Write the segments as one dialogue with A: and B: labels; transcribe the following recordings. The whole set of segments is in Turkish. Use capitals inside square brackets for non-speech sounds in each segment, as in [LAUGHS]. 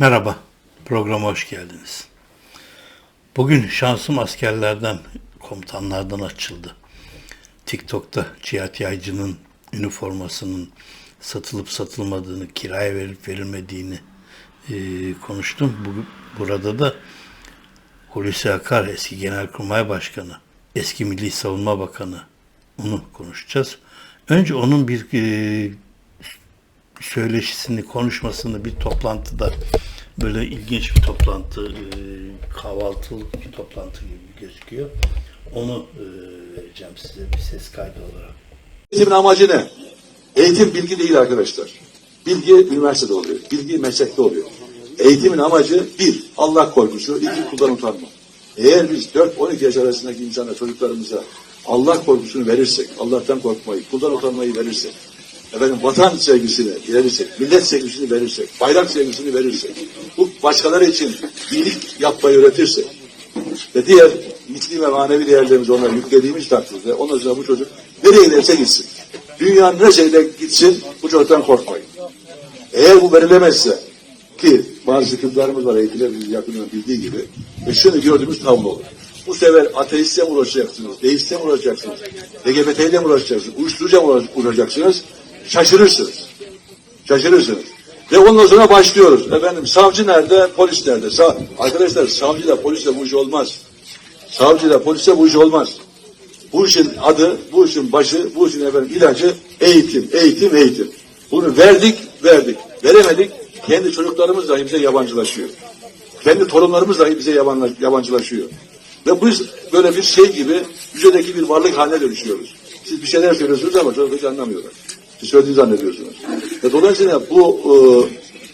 A: Merhaba, programa hoş geldiniz. Bugün şansım askerlerden, komutanlardan açıldı. TikTok'ta Cihat Yaycı'nın üniformasının satılıp satılmadığını, kiraya verip verilmediğini e, konuştum. Bu, burada da Hulusi Akar, eski Genelkurmay Başkanı, eski Milli Savunma Bakanı, onu konuşacağız. Önce onun bir e, söyleşisini, konuşmasını bir toplantıda böyle ilginç bir toplantı, e, kahvaltılık bir toplantı gibi gözüküyor. Onu e, vereceğim size bir ses kaydı olarak.
B: Eğitimin amacı ne? Eğitim bilgi değil arkadaşlar. Bilgi üniversitede oluyor. Bilgi meslekte oluyor. Eğitimin amacı bir, Allah korkusu, iki, kuldan utanma. Eğer biz 4-12 yaş arasındaki insana, çocuklarımıza Allah korkusunu verirsek, Allah'tan korkmayı, kuldan utanmayı verirsek, efendim vatan sevgisini verirsek, millet sevgisini verirsek, bayrak sevgisini verirsek, bu başkaları için iyilik yapmayı öğretirsek ve diğer misli ve manevi değerlerimizi onlara yüklediğimiz takdirde ondan sonra bu çocuk nereye giderse gitsin. Dünyanın neresine gitsin bu çocuktan korkmayın. Eğer bu verilemezse ki bazı hükümdarımız var eğitimler bizi yakından bildiği gibi ve şunu gördüğümüz tablo olur. Bu sefer ateistle mi uğraşacaksınız, deistle mi uğraşacaksınız, LGBT ile mi uğraşacaksınız, uyuşturucuya mı uğraşacaksınız? Şaşırırsınız. Şaşırırsınız. Ve ondan sonra başlıyoruz. Efendim savcı nerede, polis nerede? Sa Arkadaşlar savcıyla polisle bu iş olmaz. Savcıyla polisle bu iş olmaz. Bu işin adı, bu işin başı, bu işin efendim ilacı eğitim, eğitim, eğitim. Bunu verdik, verdik. Veremedik, kendi çocuklarımız dahi bize yabancılaşıyor. Kendi torunlarımız dahi bize yabancılaşıyor. Ve bu böyle bir şey gibi yüzedeki bir varlık haline dönüşüyoruz. Siz bir şeyler söylüyorsunuz ama çocuk hiç anlamıyorlar. Söylediğini zannediyorsunuz. Ve dolayısıyla bu e,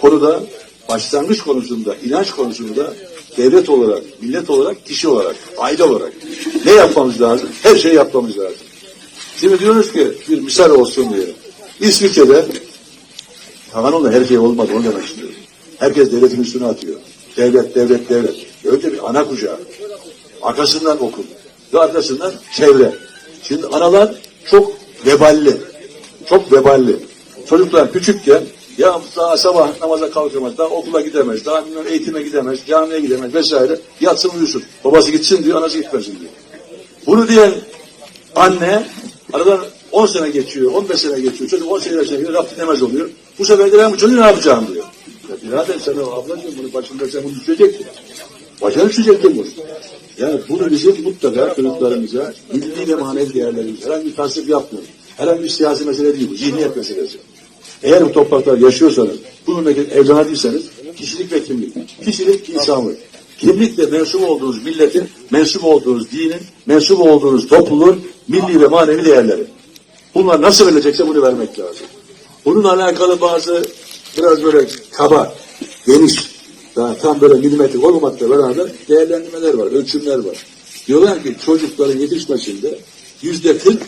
B: konuda başlangıç konusunda, inanç konusunda devlet olarak, millet olarak, kişi olarak, aile olarak ne yapmamız lazım? Her şeyi yapmamız lazım. Şimdi diyoruz ki bir misal olsun diye. İsviçre'de kanunla her şey olmadı onu demek istiyorum. Herkes devletin üstüne atıyor. Devlet, devlet, devlet. Önce bir ana kucağı. Arkasından okul. Ve arkasından çevre. Şimdi analar çok veballi. Çok veballi. Çocuklar küçükken ya daha sabah namaza kalkamaz, daha okula gidemez, daha eğitime gidemez, camiye gidemez vesaire. Yatsın uyusun. Babası gitsin diyor, anası gitmesin diyor. Bunu diyen anne aradan 10 sene geçiyor, 15 sene geçiyor. Çocuk 10 sene geçiyor, Rab dinlemez oluyor. Bu sefer de ben bu çocuğu ne yapacağım diyor. Ya birader sen o ablacığım bunu başında sen bunu düşecektin. Başına düşecektin bunu. Yani bunu bizim mutlaka çocuklarımıza milli ve manevi değerlerimiz herhangi bir tasvip yapmıyor. Herhangi bir siyasi mesele değil bu. Zihniyet meselesi. Eğer bu topraklar yaşıyorsanız, bu memleket evladıysanız kişilik ve kimlik. Kişilik insanlık. Kimlik de mensup olduğunuz milletin, mensup olduğunuz dinin, mensup olduğunuz topluluğun milli ve manevi değerleri. Bunlar nasıl verilecekse bunu vermek lazım. Bununla alakalı bazı biraz böyle kaba, geniş, daha tam böyle milimetrik olmamakla beraber değerlendirmeler var, ölçümler var. Diyorlar ki çocukların yetişmesinde yüzde kırk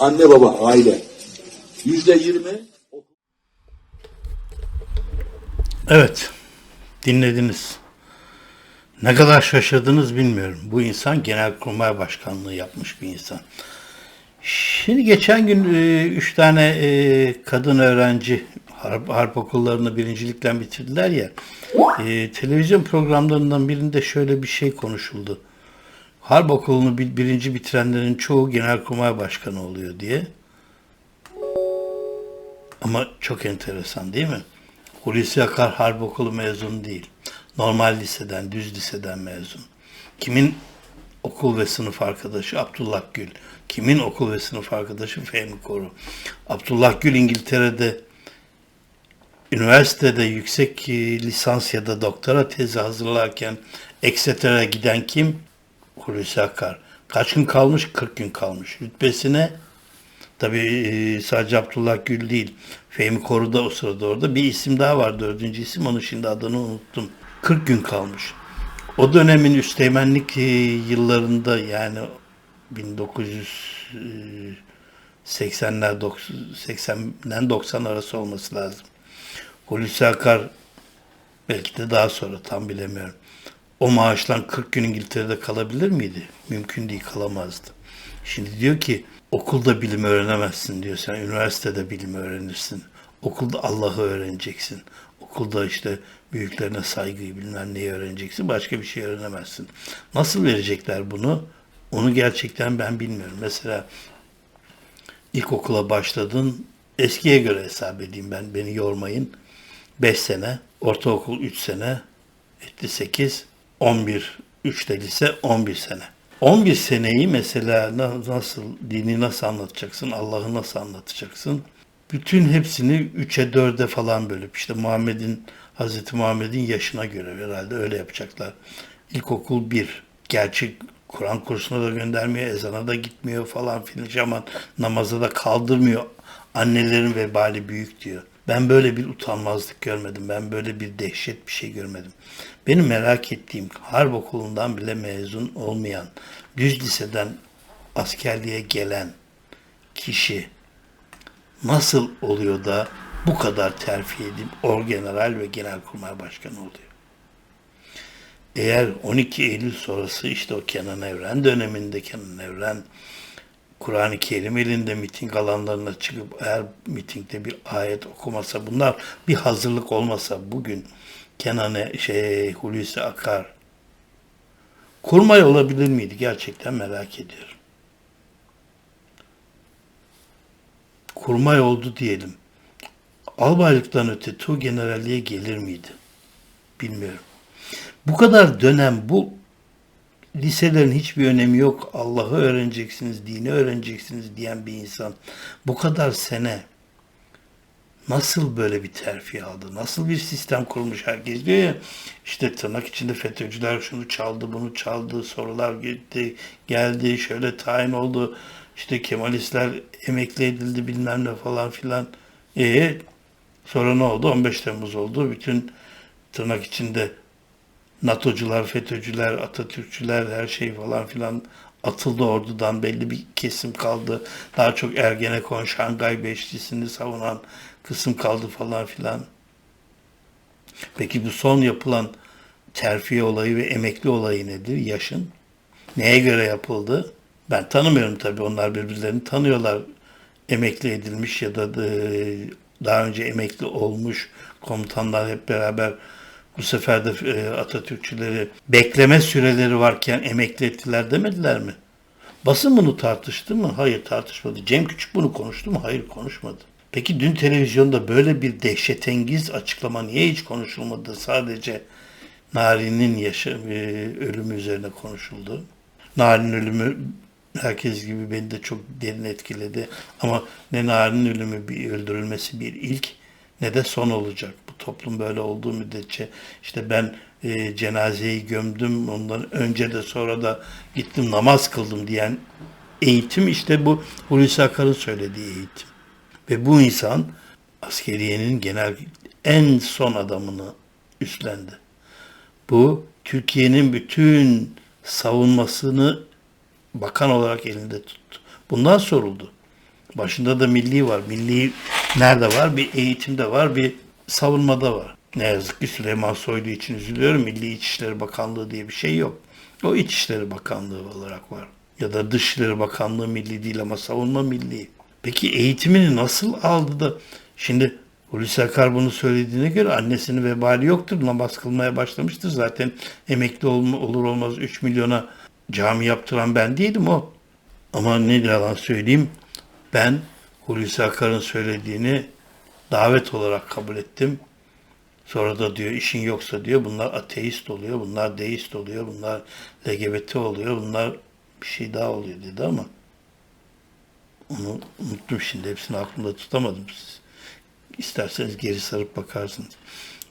B: anne baba, aile. Yüzde yirmi
A: Evet, dinlediniz. Ne kadar şaşırdınız bilmiyorum. Bu insan Genelkurmay Başkanlığı yapmış bir insan. Şimdi geçen gün e, üç tane e, kadın öğrenci harp, harp okullarını birincilikten bitirdiler ya. E, televizyon programlarından birinde şöyle bir şey konuşuldu. Harp okulunu bir- birinci bitirenlerin çoğu Genelkurmay Başkanı oluyor diye. Ama çok enteresan değil mi? Hulusi Akar Harp Okulu mezunu değil. Normal liseden, düz liseden mezun. Kimin okul ve sınıf arkadaşı Abdullah Gül. Kimin okul ve sınıf arkadaşı Fehmi Koru. Abdullah Gül İngiltere'de üniversitede yüksek e, lisans ya da doktora tezi hazırlarken Exeter'e giden kim? Hulusi Akar. Kaç gün kalmış? 40 gün kalmış. Rütbesine Tabii e, sadece Abdullah Gül değil. Fehmi Koru da o sırada orada. Bir isim daha var dördüncü isim. Onun şimdi adını unuttum. 40 gün kalmış. O dönemin üsteğmenlik e, yıllarında yani 1980'ler 80'den 90 arası olması lazım. Hulusi Akar belki de daha sonra tam bilemiyorum. O maaşla 40 gün İngiltere'de kalabilir miydi? Mümkün değil kalamazdı. Şimdi diyor ki okulda bilim öğrenemezsin diyor. Sen üniversitede bilim öğrenirsin. Okulda Allah'ı öğreneceksin. Okulda işte büyüklerine saygıyı bilmem neyi öğreneceksin. Başka bir şey öğrenemezsin. Nasıl verecekler bunu? Onu gerçekten ben bilmiyorum. Mesela ilkokula başladın. Eskiye göre hesap edeyim ben. Beni yormayın. 5 sene. Ortaokul 3 sene. Etti 8. 11. 3'te lise 11 sene. 11 seneyi mesela na- nasıl, dini nasıl anlatacaksın, Allah'ı nasıl anlatacaksın? Bütün hepsini 3'e 4'e falan bölüp işte Muhammed'in, Hazreti Muhammed'in yaşına göre herhalde öyle yapacaklar. İlkokul 1. Gerçi Kur'an kursuna da göndermiyor, ezana da gitmiyor falan filan ama namaza da kaldırmıyor. Annelerin vebali büyük diyor. Ben böyle bir utanmazlık görmedim. Ben böyle bir dehşet bir şey görmedim. Benim merak ettiğim harp okulundan bile mezun olmayan, düz liseden askerliğe gelen kişi nasıl oluyor da bu kadar terfi edip orgeneral ve genelkurmay başkanı oluyor? Eğer 12 Eylül sonrası işte o Kenan Evren döneminde Kenan Evren Kur'an-ı Kerim elinde miting alanlarına çıkıp eğer mitingde bir ayet okumasa bunlar bir hazırlık olmasa bugün Kenan E- şey Hulusi Akar kurmay olabilir miydi gerçekten merak ediyorum. Kurmay oldu diyelim. Albaylıktan öte tu generalliğe gelir miydi? Bilmiyorum. Bu kadar dönem bu liselerin hiçbir önemi yok. Allah'ı öğreneceksiniz, dini öğreneceksiniz diyen bir insan bu kadar sene nasıl böyle bir terfi aldı? Nasıl bir sistem kurmuş? Herkes diyor ya işte tırnak içinde FETÖ'cüler şunu çaldı, bunu çaldı, sorular gitti, geldi, şöyle tayin oldu. İşte Kemalistler emekli edildi bilmem ne falan filan. E sonra ne oldu? 15 Temmuz oldu. Bütün tırnak içinde NATO'cular, FETÖ'cüler, Atatürkçüler her şey falan filan atıldı ordudan belli bir kesim kaldı. Daha çok Ergenekon, Şangay Beşlisi'ni savunan kısım kaldı falan filan. Peki bu son yapılan terfiye olayı ve emekli olayı nedir? Yaşın. Neye göre yapıldı? Ben tanımıyorum tabii. Onlar birbirlerini tanıyorlar. Emekli edilmiş ya da e, daha önce emekli olmuş komutanlar hep beraber bu sefer de e, Atatürkçüleri bekleme süreleri varken emekli ettiler demediler mi? Basın bunu tartıştı mı? Hayır tartışmadı. Cem Küçük bunu konuştu mu? Hayır konuşmadı. Peki dün televizyonda böyle bir dehşetengiz açıklama niye hiç konuşulmadı? Sadece Nari'nin yaşa, e, ölümü üzerine konuşuldu. Nari'nin ölümü herkes gibi beni de çok derin etkiledi. Ama ne Nari'nin ölümü bir öldürülmesi bir ilk ne de son olacak. Bu toplum böyle olduğu müddetçe işte ben e, cenazeyi gömdüm ondan önce de sonra da gittim namaz kıldım diyen eğitim işte bu Hulusi Akar'ın söylediği eğitim. Ve bu insan askeriyenin genel en son adamını üstlendi. Bu Türkiye'nin bütün savunmasını bakan olarak elinde tuttu. Bundan soruldu. Başında da milli var. Milli nerede var? Bir eğitimde var, bir savunmada var. Ne yazık ki Süleyman Soylu için üzülüyorum. Milli İçişleri Bakanlığı diye bir şey yok. O İçişleri Bakanlığı olarak var. Ya da Dışişleri Bakanlığı milli değil ama savunma milli. Peki eğitimini nasıl aldı da şimdi Hulusi Akar bunu söylediğine göre annesinin vebali yoktur. Namaz kılmaya başlamıştır. Zaten emekli olma, olur olmaz 3 milyona cami yaptıran ben değilim o. Ama ne yalan söyleyeyim ben Hulusi Akar'ın söylediğini davet olarak kabul ettim. Sonra da diyor işin yoksa diyor bunlar ateist oluyor, bunlar deist oluyor, bunlar LGBT oluyor, bunlar bir şey daha oluyor dedi ama onu unuttum şimdi hepsini aklımda tutamadım. Siz isterseniz geri sarıp bakarsınız.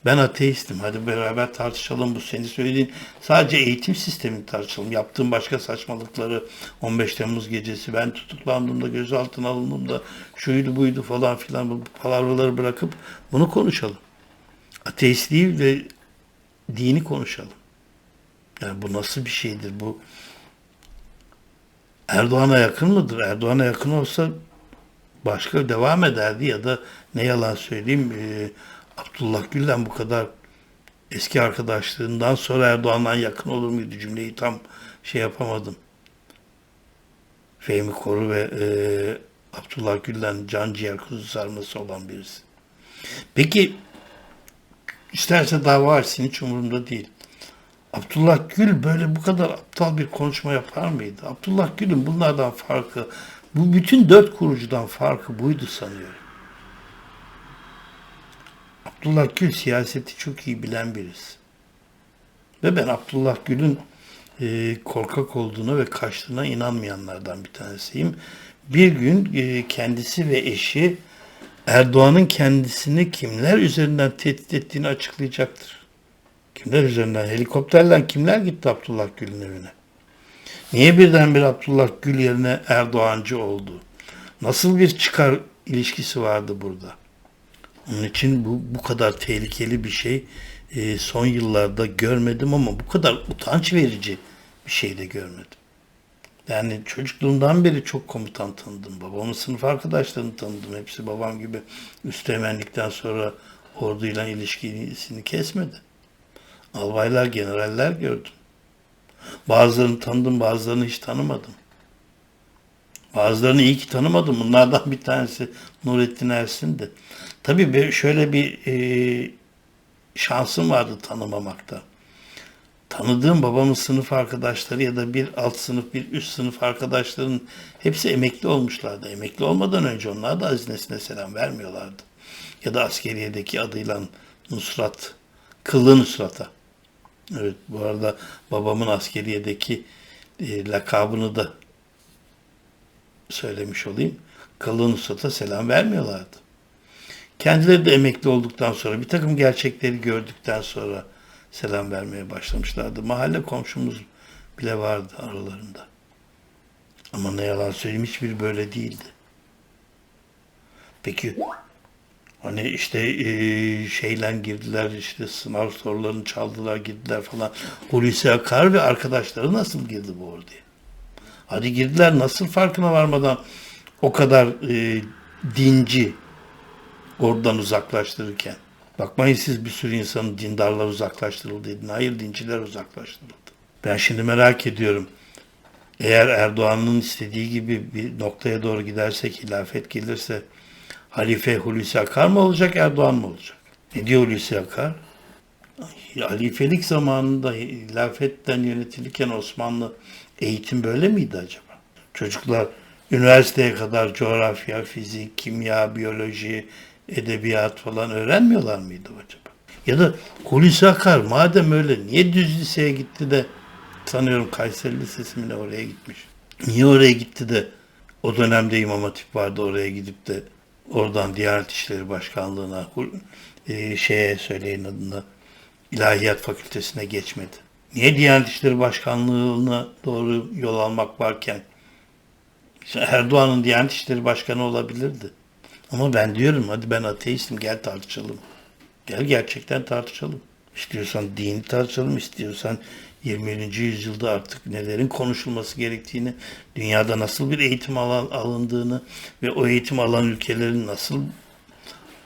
A: Ben ateistim. Hadi beraber tartışalım bu senin söylediğin. Sadece eğitim sistemini tartışalım. Yaptığım başka saçmalıkları 15 Temmuz gecesi ben tutuklandığımda gözaltına alındığımda şuydu buydu falan filan bu palavraları bırakıp bunu konuşalım. Ateistliği ve dini konuşalım. Yani bu nasıl bir şeydir? Bu Erdoğan'a yakın mıdır? Erdoğan'a yakın olsa başka devam ederdi ya da ne yalan söyleyeyim e, Abdullah Gül'den bu kadar eski arkadaşlığından sonra Erdoğan'dan yakın olur muydu cümleyi tam şey yapamadım. Fehmi Koru ve e, Abdullah Gül'den can ciğer kuzu sarması olan birisi. Peki İsterse dava açsın hiç umurumda değil. Abdullah Gül böyle bu kadar aptal bir konuşma yapar mıydı? Abdullah Gül'ün bunlardan farkı, bu bütün dört kurucudan farkı buydu sanıyorum. Abdullah Gül siyaseti çok iyi bilen birisi. Ve ben Abdullah Gül'ün e, korkak olduğuna ve kaçtığına inanmayanlardan bir tanesiyim. Bir gün e, kendisi ve eşi Erdoğan'ın kendisini kimler üzerinden tehdit ettiğini açıklayacaktır. Kimler üzerinden? Helikopterle kimler gitti Abdullah Gül'ün evine? Niye birdenbire Abdullah Gül yerine Erdoğancı oldu? Nasıl bir çıkar ilişkisi vardı burada? Onun için bu, bu kadar tehlikeli bir şey e, son yıllarda görmedim ama bu kadar utanç verici bir şey de görmedim. Yani çocukluğumdan beri çok komutan tanıdım. Babamın sınıf arkadaşlarını tanıdım. Hepsi babam gibi üsteğmenlikten sonra orduyla ilişkisini kesmedi. Albaylar, generaller gördüm. Bazılarını tanıdım, bazılarını hiç tanımadım. Bazılarını iyi ki tanımadım. Bunlardan bir tanesi Nurettin Ersin'di. Tabii şöyle bir e, şansım vardı tanımamakta. Tanıdığım babamın sınıf arkadaşları ya da bir alt sınıf, bir üst sınıf arkadaşların hepsi emekli olmuşlardı. Emekli olmadan önce onlar da hazinesine selam vermiyorlardı. Ya da askeriyedeki adıyla Nusrat, Kıllı Nusrat'a. Evet bu arada babamın askeriyedeki e, lakabını da söylemiş olayım. Kıllı Nusrat'a selam vermiyorlardı. Kendileri de emekli olduktan sonra bir takım gerçekleri gördükten sonra selam vermeye başlamışlardı. Mahalle komşumuz bile vardı aralarında. Ama ne yalan söyleyeyim hiçbir böyle değildi. Peki hani işte eee şeyle girdiler işte sınav sorularını çaldılar girdiler falan. Hulusi Akar ve arkadaşları nasıl girdi bu orduya? Hadi girdiler nasıl farkına varmadan o kadar eee, dinci oradan uzaklaştırırken. Bakmayın siz bir sürü insanın dindarlar uzaklaştırıldı dedin. Hayır dinciler uzaklaştırıldı. Ben şimdi merak ediyorum. Eğer Erdoğan'ın istediği gibi bir noktaya doğru gidersek, hilafet gelirse Halife Hulusi Akar mı olacak, Erdoğan mı olacak? Ne diyor Hulusi Akar? Halifelik zamanında hilafetten yönetilirken Osmanlı eğitim böyle miydi acaba? Çocuklar üniversiteye kadar coğrafya, fizik, kimya, biyoloji, edebiyat falan öğrenmiyorlar mıydı acaba? Ya da Hulusi Akar madem öyle niye düz liseye gitti de sanıyorum Kayseri Lisesi mi oraya gitmiş. Niye oraya gitti de o dönemde İmam Hatip vardı oraya gidip de oradan Diyanet İşleri Başkanlığı'na e, şeye söyleyin adına İlahiyat Fakültesine geçmedi. Niye Diyanet İşleri Başkanlığı'na doğru yol almak varken Erdoğan'ın Diyanet İşleri Başkanı olabilirdi. Ama ben diyorum hadi ben ateistim gel tartışalım. Gel gerçekten tartışalım. İstiyorsan dini tartışalım, istiyorsan 21. yüzyılda artık nelerin konuşulması gerektiğini, dünyada nasıl bir eğitim alan, alındığını ve o eğitim alan ülkelerin nasıl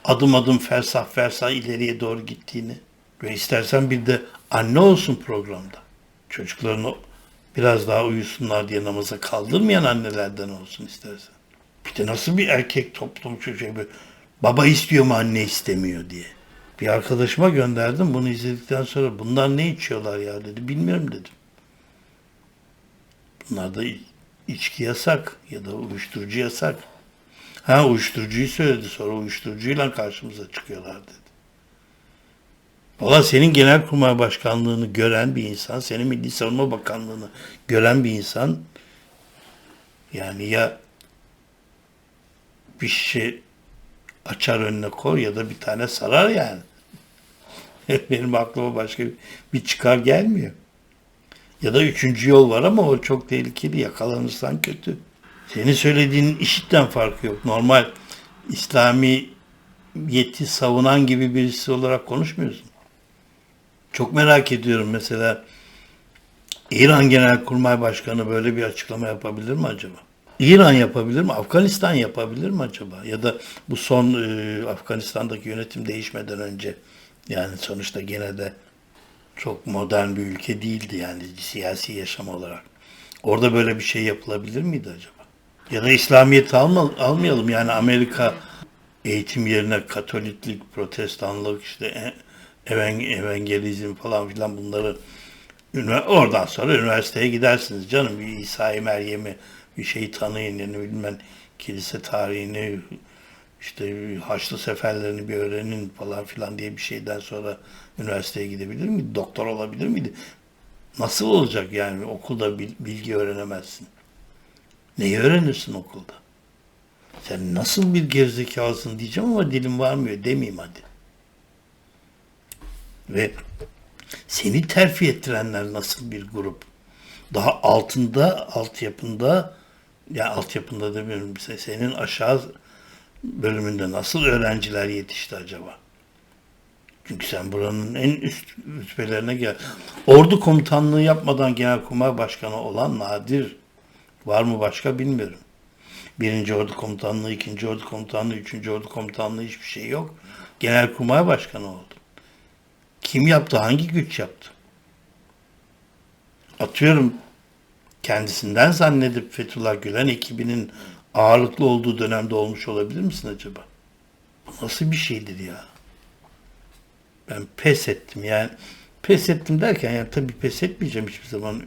A: adım adım fersah fersah ileriye doğru gittiğini ve istersen bir de anne olsun programda. Çocuklarını biraz daha uyusunlar diye namaza kaldırmayan annelerden olsun istersen. Bir de nasıl bir erkek toplum çocuğu bir baba istiyor mu anne istemiyor diye. Bir arkadaşıma gönderdim bunu izledikten sonra bunlar ne içiyorlar ya dedi. Bilmiyorum dedim. Bunlar da i- içki yasak ya da uyuşturucu yasak. Ha uyuşturucuyu söyledi sonra uyuşturucuyla karşımıza çıkıyorlar dedi. Valla senin Genelkurmay Başkanlığını gören bir insan, senin Milli Savunma Bakanlığını gören bir insan yani ya bir şey açar önüne koy ya da bir tane sarar yani. [LAUGHS] Benim aklıma başka bir çıkar gelmiyor. Ya da üçüncü yol var ama o çok tehlikeli. Yakalanırsan kötü. Senin söylediğinin işitten farkı yok. Normal İslami yeti savunan gibi birisi olarak konuşmuyorsun. Çok merak ediyorum mesela İran Genelkurmay Başkanı böyle bir açıklama yapabilir mi acaba? İran yapabilir mi? Afganistan yapabilir mi acaba? Ya da bu son e, Afganistan'daki yönetim değişmeden önce yani sonuçta gene de çok modern bir ülke değildi yani siyasi yaşam olarak. Orada böyle bir şey yapılabilir miydi acaba? Ya da İslamiyet'i alma, almayalım yani Amerika eğitim yerine Katoliklik, Protestanlık, işte e, evangelizm falan filan bunları oradan sonra üniversiteye gidersiniz canım. Bir İsa'yı Meryem'i bir şeyi tanıyın yani bilmem kilise tarihini işte Haçlı seferlerini bir öğrenin falan filan diye bir şeyden sonra üniversiteye gidebilir miydi? Doktor olabilir miydi? Nasıl olacak yani okulda bil- bilgi öğrenemezsin? Neyi öğrenirsin okulda? Sen nasıl bir gerizekalısın diyeceğim ama dilim varmıyor demeyeyim hadi. Ve seni terfi ettirenler nasıl bir grup? Daha altında, altyapında, ya altyapında demiyorum, se- senin aşağı bölümünde nasıl öğrenciler yetişti acaba? Çünkü sen buranın en üst rütbelerine gel. Ordu komutanlığı yapmadan genelkurmay başkanı olan nadir. Var mı başka bilmiyorum. Birinci ordu komutanlığı, ikinci ordu komutanlığı, üçüncü ordu komutanlığı hiçbir şey yok. Genelkurmay başkanı oldu. Kim yaptı? Hangi güç yaptı? Atıyorum kendisinden zannedip Fethullah Gülen ekibinin ağırlıklı olduğu dönemde olmuş olabilir misin acaba? Nasıl bir şeydir ya? Ben pes ettim yani. Pes ettim derken yani tabii pes etmeyeceğim hiçbir zaman.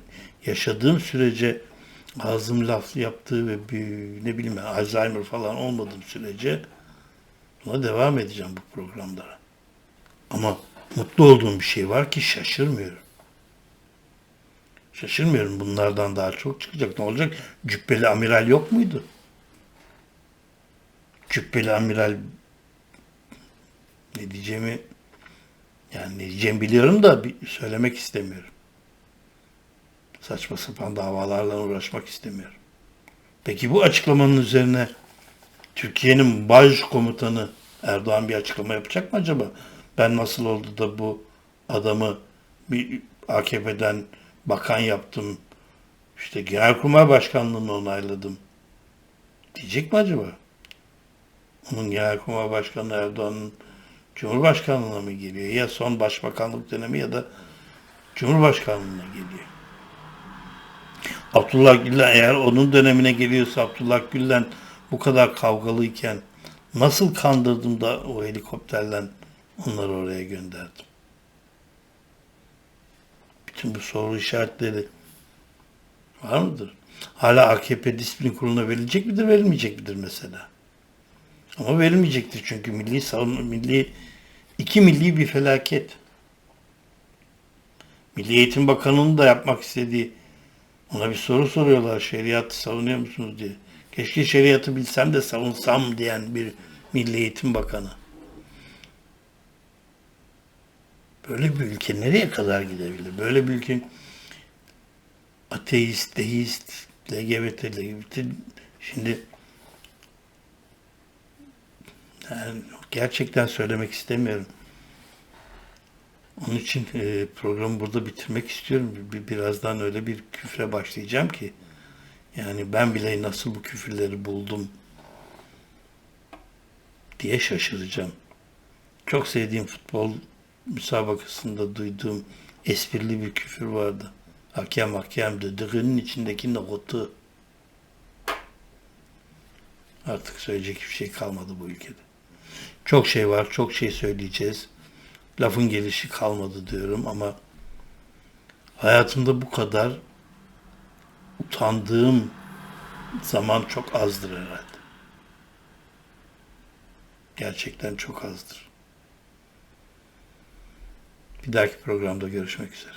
A: Yaşadığım sürece ağzım laf yaptığı ve bir, ne bileyim Alzheimer falan olmadığım sürece buna devam edeceğim bu programlara. Ama mutlu olduğum bir şey var ki şaşırmıyorum. Şaşırmıyorum bunlardan daha çok çıkacak. Ne olacak? Cübbeli amiral yok muydu? Cübbeli amiral ne diyeceğimi yani ne diyeceğimi biliyorum da söylemek istemiyorum. Saçma sapan davalarla uğraşmak istemiyorum. Peki bu açıklamanın üzerine Türkiye'nin baş komutanı Erdoğan bir açıklama yapacak mı acaba? Ben nasıl oldu da bu adamı bir AKP'den bakan yaptım, işte Genelkurmay Başkanlığı'nı onayladım diyecek mi acaba? Onun Genelkurmay Başkanı Erdoğan'ın Cumhurbaşkanlığına mı geliyor? Ya son başbakanlık dönemi ya da Cumhurbaşkanlığına geliyor. Abdullah Gülen eğer onun dönemine geliyorsa Abdullah Gülen bu kadar kavgalıyken nasıl kandırdım da o helikopterle onları oraya gönderdim? Bütün bu soru işaretleri var mıdır? Hala AKP disiplin kuruluna verilecek midir, verilmeyecek midir mesela? Ama verilmeyecektir çünkü milli savunma, milli iki milli bir felaket. Milli Eğitim Bakanı'nın da yapmak istediği ona bir soru soruyorlar şeriatı savunuyor musunuz diye. Keşke şeriatı bilsem de savunsam diyen bir Milli Eğitim Bakanı. Böyle bir ülke nereye kadar gidebilir? Böyle bir ülke ateist, deist, LGBT, LGBT şimdi yani gerçekten söylemek istemiyorum. Onun için e, programı burada bitirmek istiyorum. Bir, birazdan öyle bir küfre başlayacağım ki yani ben bile nasıl bu küfürleri buldum diye şaşıracağım. Çok sevdiğim futbol müsabakasında duyduğum esprili bir küfür vardı. Hakem hakem dediğinin içindeki nokutu. Artık söyleyecek hiçbir şey kalmadı bu ülkede. Çok şey var, çok şey söyleyeceğiz. Lafın gelişi kalmadı diyorum ama hayatımda bu kadar utandığım zaman çok azdır herhalde. Gerçekten çok azdır. Bir dahaki programda görüşmek üzere.